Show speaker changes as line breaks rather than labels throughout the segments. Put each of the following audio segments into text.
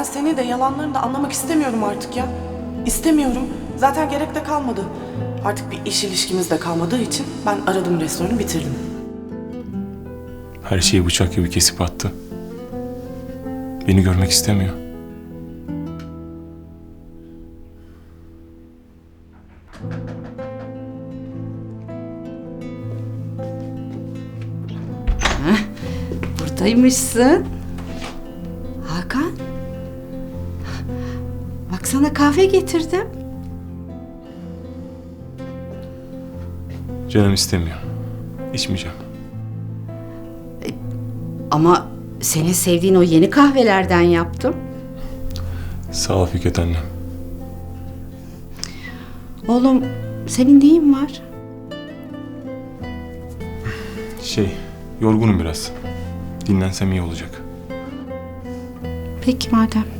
Ben seni de yalanlarını da anlamak istemiyorum artık ya. İstemiyorum. Zaten gerek de kalmadı. Artık bir iş ilişkimiz de kalmadığı için ben aradım restoranı bitirdim.
Her şeyi bıçak gibi kesip attı. Beni görmek istemiyor.
Buradaymışsın. Sana kahve getirdim.
Canım istemiyor. İçmeyeceğim.
Ama senin sevdiğin o yeni kahvelerden yaptım.
Sağ ol Fikret annem.
Oğlum senin neyin var?
Şey, yorgunum biraz. Dinlensem iyi olacak.
Peki madem.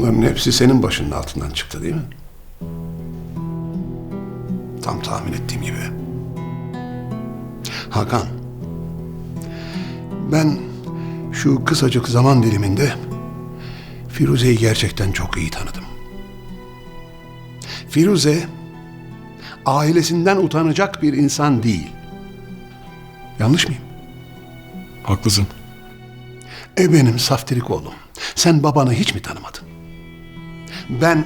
Bunların hepsi senin başının altından çıktı değil mi? Tam tahmin ettiğim gibi. Hakan, ben şu kısacık zaman diliminde Firuze'yi gerçekten çok iyi tanıdım. Firuze, ailesinden utanacak bir insan değil. Yanlış mıyım?
Haklısın.
E benim saftirik oğlum. Sen babanı hiç mi tanımadın? Ben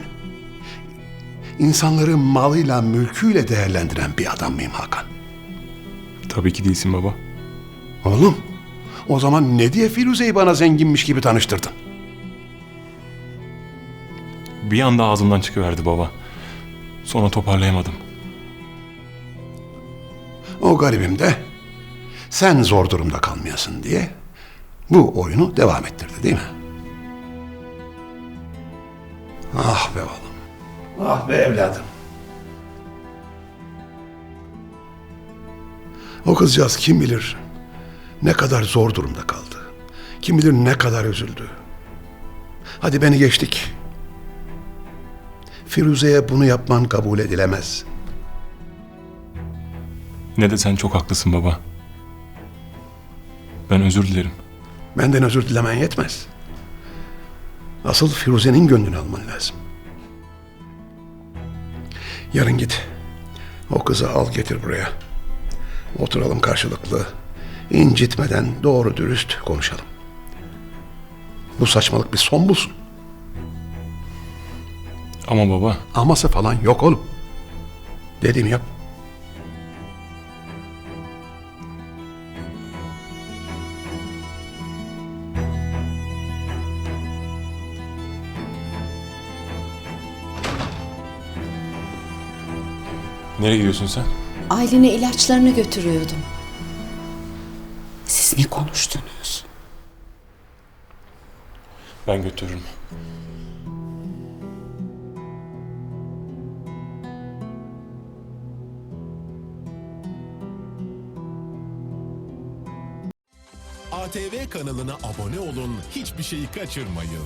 insanları malıyla, mülküyle değerlendiren bir adam mıyım Hakan?
Tabii ki değilsin baba.
Oğlum, o zaman ne diye Firuze'yi bana zenginmiş gibi tanıştırdın?
Bir anda ağzımdan çıkıverdi baba. Sonra toparlayamadım.
O garibim de sen zor durumda kalmayasın diye bu oyunu devam ettirdi değil mi? Ah be oğlum. Ah be evladım. O kızcağız kim bilir ne kadar zor durumda kaldı. Kim bilir ne kadar üzüldü. Hadi beni geçtik. Firuze'ye bunu yapman kabul edilemez.
Ne de sen çok haklısın baba. Ben özür dilerim.
Benden özür dilemen yetmez. Asıl Firuze'nin gönlünü alman lazım. Yarın git. O kızı al getir buraya. Oturalım karşılıklı. incitmeden doğru dürüst konuşalım. Bu saçmalık bir son bulsun.
Ama baba,
Aması falan yok oğlum. Dediğimi yap.
Nereye gidiyorsun sen?
Ailene ilaçlarını götürüyordum. Siz ne konuştunuz?
Ben götürürüm.
ATV kanalına abone olun, hiçbir şeyi kaçırmayın.